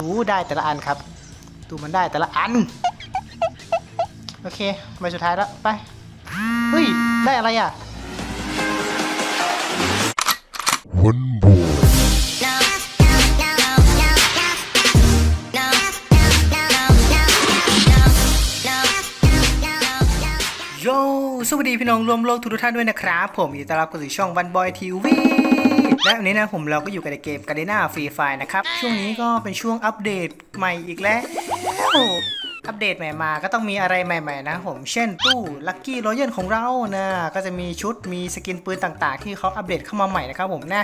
ดูได้แต่ละอันครับ ดูมันได้แต่ละอัน โอเคใบสุดท้ายแล้ว ไป เฮ้ย ได้อะไรอะวันบวสวัสดีพี่น้องรวมโลกทุกท่านด้วยนะครับ ผมยินดีต้อนรับเข้าสู่ช่องวันบอยทีวี และวันนี้นะผมเราก็อยู่กับในเกม g a r d e n a Free Fire นะครับ ช่วงนี้ก็เป็นช่วงอัปเดตใหม่อีกแล้ว อัปเดตใหม่มาก็ต้องมีอะไรใหม่ ๆ นะผม เช่นตู้ลัคกี้รอยัลของเรานะก็จะมีชุดมีสกินปืนต่างๆ ที่เขาอัปเดตเข้ามาใหม่นะครับผมนะ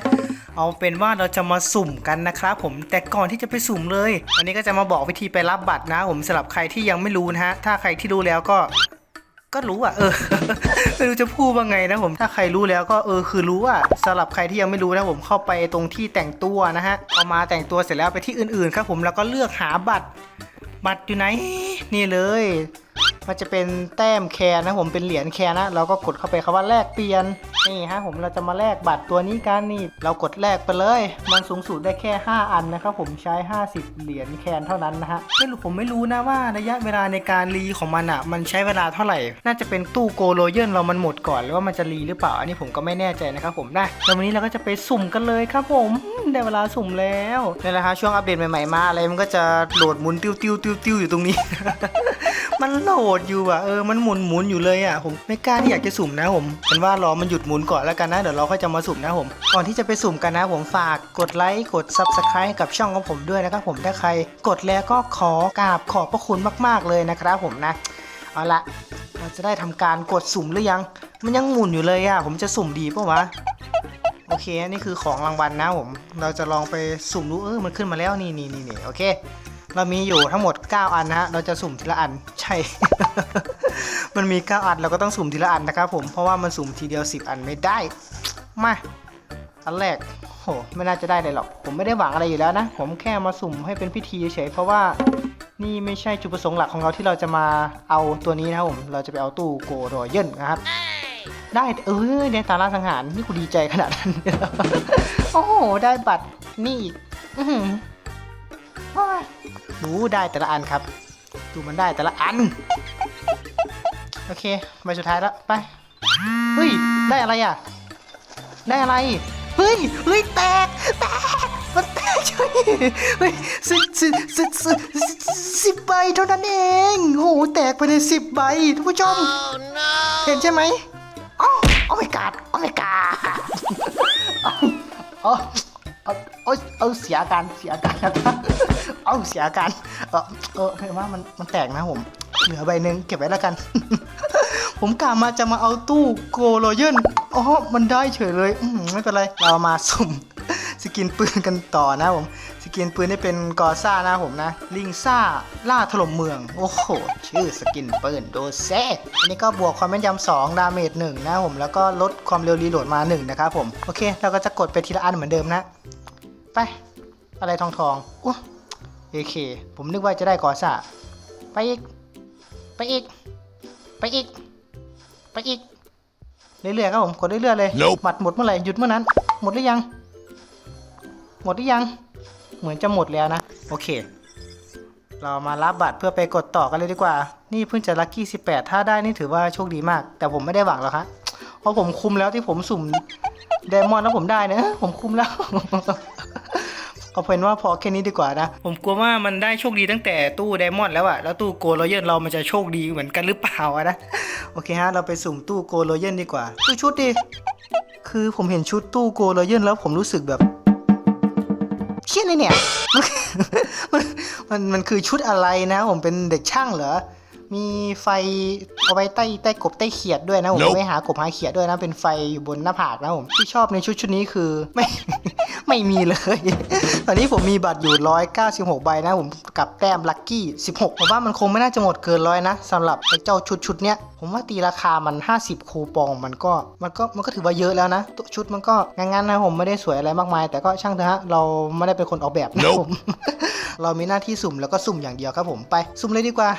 เอาเป็นว่าเราจะมาสุ่มกันนะครับผมแต่ก่อนที่จะไปสุ่มเลย วันนี้ก็จะมาบอกวิธีไปรับบัตรนะ ผมสำหรับใครที่ยังไม่รู้นะฮะถ้าใครที่รู้แล้วก็ ก็รู้อะเออไม่รู้จะพูดว่าไงนะผมถ้าใครรู้แล้วก็เออคือรู้อะสำหรับใครที่ยังไม่รู้นะผมเข้าไปตรงที่แต่งตัวนะฮะเอามาแต่งตัวเสร็จแล้วไปที่อื่นๆครับผมแล้วก็เลือกหาบัตรบัตรอยู่ไหนนี่เลย มันจะเป็นแต้มแคร์นะผมเป็นเหรียญแคร์นะเราก็กดเข้าไปคำว่าแลกเปลี่ยนนี่ฮะผมเราจะมาแลกบัตรตัวนี้กันนี่ เรากดแลกไปเลย มันสูงสุดได้แค่ 5 อันนะครับผมใช้ 50 เหรียญแคนเท่านั้นนะฮะไม่รู้ผมไม่รู้นะว่าระยะเวลาในการรีของมันอะ มันใช้เวลาเท่าไหร่ น่าจะเป็นตู้โกโลเยนเรามันหมดก่อน หรือว่ามันจะรีหรือเปล่า อันนี้ผมก็ไม่แน่ใจนะครับผมนะแล้ววันนี้เราก็จะไปสุ่มกันเลยครับผมได้เวลาสุ่มแล้วนี่แหละฮะช่วงอัปเดตใหม่ๆมาอะไรมันก็จะโหลดหมุนติ้วติ้วติ้วติ้วอยู่ตรงนี้ มันโหลดอยู่อะเออมันหมุนหมุนอยู่เลยอะผมไม่กล้าที่อยากจะสุ่มนะผมเป็นว่ารอมันหยุดหมุนก่อนแล้วกันนะเดี๋ยวเราค่อยจะมาสุ่มนะผมก่อนที่จะไปสุ่มกันนะผมฝากกดไลค์กด subscribe กับช่องของผมด้วยนะครับผมถ้าใครกดแล้วก็ขอกราบขอบพระคุณมาก ๆเลยนะครับผมนะเอาละเราจะได้ทำการกดสุ่มหรือยัง มันยังหมุนอยู่เลยอะผมจะสุ่มดีปะวะโอเคนี่คือของรางวัลนะผม เราจะลองไปสุ่มดูเออมันขึ้นมาแล้วนี่นี่นี่โอเค เรามีอยู่ทั้งหมด 9 อันนะฮะ เราจะสุ่มทีละอัน ใช่ มันมี 9 อันเราก็ต้องสุ่มทีละอันนะครับผม เพราะว่ามันสุ่มทีเดียว 10 อันไม่ได้ มา อันแรก โห ไม่น่าจะได้เลยหรอก ผมไม่ได้หวังอะไรอยู่แล้วนะ ผมแค่มาสุ่มให้เป็นพิธีเฉยเพราะว่านี่ไม่ใช่จุดประสงค์หลักของเราที่เราจะมาเอาตัวนี้นะครับผม เราจะไปเอาตู้โกโรเยนนะครับ ได้ เออได้ตาล่าสังหาร นี่กูดีใจขนาดนั้น โอ้โห ได้บัตรนี่อีก ดูได้แต่ละอันครับ ดูมันได้แต่ละอัน โอเคใบสุดท้ายแล้ว ไปเฮ้ย ได้อะไรอะ ได้อะไร เฮ้ย เฮ้ย แตก แตก มันแตกช่เฮ้ยสิสิสิสิสิสิบใบเท่านั้นเอง โห แตกไปในสิบใบทุกผู้ชม เห็นใช่ไหมโอ้โอ้ my god โอ้ my god เอ เอาเอาเอาเสียอาการเสียอาการเอาเสียอาการเออเออเห็นว่ามันมันแตกนะผม เหลือใบหนึ่งเก็บไว้แล้วกัน ผมกะมาจะมาเอาตู้โกโลเยนอ๋อมันได้เฉยเลย อืมไม่เป็นไร เรามาสุ่มสกินปืนกันต่อนะผม กินปืนนี่เป็นกอซ่านะผมนะ ลิงซ่าล่าถล่มเมือง โอ้โห ชื่อสกินปืนโดเซอันนี้ก็บวกความแม่นยำ2ดาเมจ1นะผม แล้วก็ลดความเร็วรีโหลดมา1นะครับผม โอเค เราก็จะกดไปทีละอันเหมือนเดิมนะ ไป อะไรทองทองอู้เอเค ผมนึกว่าจะได้กอซ่า ไปอีก ไปอีก ไปอีก ไปอีก เรื่อยๆครับผม กดเรื่อยๆเลย Nope หมัดหมดเมื่อไหร่หยุดเมื่อนั้น หมดหรือยัง หมดหรือยัง เหมือนจะหมดแล้วนะ โอเค เรามารับบัตรเพื่อไปกดต่อกันเลยดีกว่า นี่เพิ่งจะลัคกี้18 ถ้าได้นี่ถือว่าโชคดีมาก แต่ผมไม่ได้หวังหรอกครับเพราะผมคุมแล้วที่ผมสุ่มเดมอนแล้วผมได้นะผมคุมแล้วเอาเป็นว่าพอแค่นี้ดีกว่านะ ผมกลัวว่ามันได้โชคดีตั้งแต่ตู้ไดมอนด์แล้วอะแล้วตู้โกลโลเยนเรามันจะโชคดีเหมือนกันหรือเปล่าอะนะ โอเคฮะ เราไปสุ่มตู้โกลโลเยนดีกว่าดูชุดดิ คือผมเห็นชุดตู้โกลโลเยนแล้วผมรู้สึกแบบเชี่ยเลยเนี่ยมันมันมันคือชุดอะไรนะ ผมเป็นเด็กช่างเหรอ มีไฟเอาไว้ใต้ใต้กบใต้เขียดด้วยนะผม Nope ไม่หากบหาเขียดด้วยนะ เป็นไฟอยู่บนหน้าผากนะผมที่ชอบในชุดชุดนี้คือไม่ ไม่มีเลย ตอนนี้ผมมีบัตรอยู่ 196 ใบนะผมกับแต้มลัคกี้ 16ผมว่ามันคงไม่น่าจะหมดเกินร้อยนะสำหรับไอ้เจ้าชุดชุดเนี้ยผมว่าตีราคามัน 50 คูปองมันก็มันก็มันก็ถือว่าเยอะแล้วนะตัวชุดมันก็งั้นๆนะผมไม่ได้สวยอะไรมากมาย แต่ก็ช่างเถอะฮะเราไม่ได้เป็นคนออกแบบนะ Nope ผมเรามีหน้าที่สุ่มแล้วก็สุ่มอย่างเดียวครับผมไปสุ่มเลยดีกว่า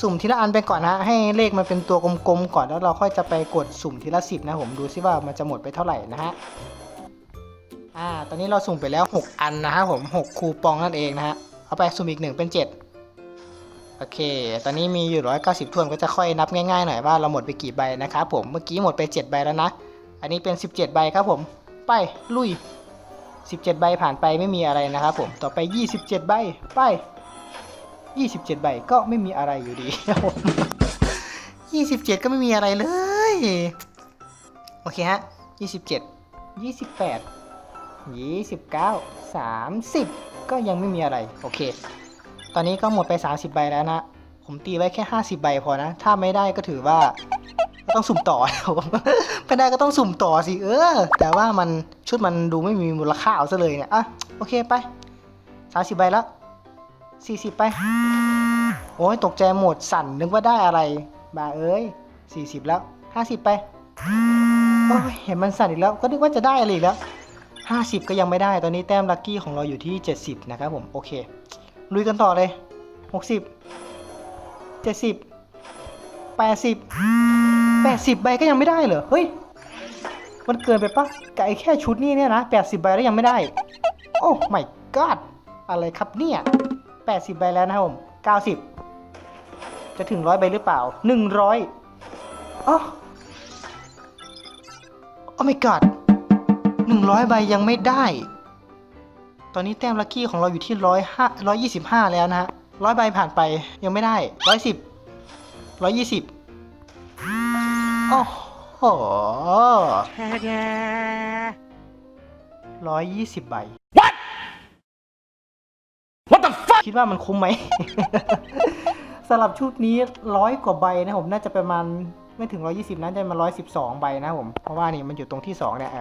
สุ่มทีละอันไปก่อนนะให้เลขมันเป็นตัวกลมๆก่อนแล้วเราค่อยจะไปกดสุ่มทีละสิบนะผมดูซิว่ามันจะหมดไปเท่าไหร่นะฮะ อ่า ตอนนี้เราสุ่มไปแล้ว 6 อันนะครับผม 6 คูปองนั่นเองนะฮะ เอาไปสุ่มอีกหนึ่งเป็น 7 โอเค ตอนนี้มีอยู่ 190ถ้วนก็จะค่อยนับง่ายๆหน่อยว่าเราหมดไปกี่ใบนะครับผม เมื่อกี้หมดไป 7 ใบแล้วนะ อันนี้เป็น 17 ใบครับผม ไปลุย 17 ใบผ่านไปไม่มีอะไรนะครับผม ต่อไป 27 ใบ ไป 27 ใบก็ไม่มีอะไรอยู่ดีครับผม27 ก็ไม่มีอะไรเลย โอเคฮะ 27 28 29 30 ก็ยังไม่มีอะไร โอเค ตอนนี้ก็หมดไป 30 ใบแล้วนะ ผมตีไว้แค่ 50 ใบพอนะ ถ้าไม่ได้ก็ถือว่าต้องสุ่มต่อครับผมไม่ได้ก็ต้องสุ่มต่อสิ เออ แต่ว่ามันชุดมันดูไม่มีมูลค่าเอาซะเลยเนี่ย อะ โอเคไป 30 ใบแล้ว 40 ไป โอ้ยตกใจหมดสั่นนึกว่าได้อะไร บาเอ้ย 40 แล้ว 50 ไป โอ้ยเห็นมันสั่นอีกแล้ว ก็นึกว่าจะได้อะไรอีกแล้ว 50 ก็ยังไม่ได้ตอนนี้แต้มลัคกี้ของเราอยู่ที่ 70 นะครับผม โอเค ลุยกันต่อเลย 60 70 80 80 ใบก็ยังไม่ได้เหรอ เฮ้ย มันเกินไปปะกับไอ้แค่ชุดนี้เนี่ยนะ 80 ใบแล้วยังไม่ได้ โอ้ my god อะไรครับเนี่ย 80 ใบแล้วนะครับผม 90 จะถึงร้อยใบหรือเปล่า 100อ๋อโอ้ my god 100 ใบยังไม่ได้ ตอนนี้แต้มลัคกี้ของเราอยู่ที่ร้อยห้าร้อยยี่สิบห้าแล้วนะฮะร้อยใบผ่านไปยังไม่ได้ร้อยสิบร้อยยี่สิบโอ้โหร้อยยี่สิบใบ What What the fuck คิดว่ามันคุ้มไหม สำหรับชุดนี้ร้อยกว่าใบนะผมน่าจะประมาณไม่ถึง 120นะจะมา 112 ใบนะผม เพราะว่านี่มันอยู่ตรงที่ 2 เนี่ย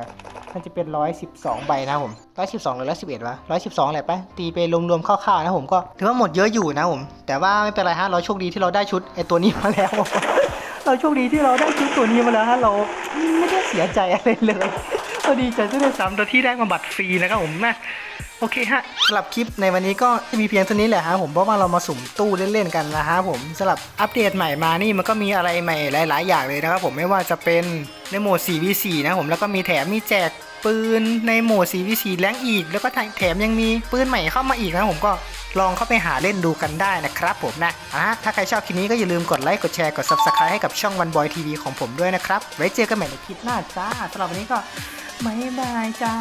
มันจะเป็นร้อยสิบสองใบนะผมร้อยสิบสองหรือร้อยสิบเอ็ดวะร้อยสิบสองแหละปะตีไปรวมๆคร่าวๆนะผมก็ถือว่าหมดเยอะอยู่นะผม แต่ว่าไม่เป็นไรฮะเราโชคดีที่เราได้ชุดไอตัวนี้มาแล้ว เราโชคดีที่เราได้ชุดตัวนี้มาแล้วฮะเราไม่ได้เสียใจอะไรเลยเราดีใจที่ได้ซ้ำตัวที่ได้มาบัตรฟรีนะครับผมนะ โอเคฮะสำหรับคลิปในวันนี้ก็มีเพียงเท่านี้แหละฮะผมเพราะว่าเรามาสุ่มตู้เล่นๆกันนะฮะผมสำหรับอัปเดตใหม่มานี่มันก็มีอะไรใหม่หลาย ๆ อย่างเลยนะครับผมไม่ว่าจะเป็นในโหมด 4v4 นะผมแล้วก็มีแถมมีแจกปืนในโหมด 4v4 แรงอีก แล้วก็แถมยังมีปืนใหม่เข้ามาอีกนะผมก็ลองเข้าไปหาเล่นดูกันได้นะครับผมนะอะถ้าใครชอบคลิปนี้ก็อย่าลืมกดไลค์กดแชร์กด subscribe ให้กับช่องวันบอยทีวีของผมด้วยนะครับ ไว้เจอกันใหม่ในคลิปหน้าจ้าสำหรับวันนี้ก็บายบายจ้า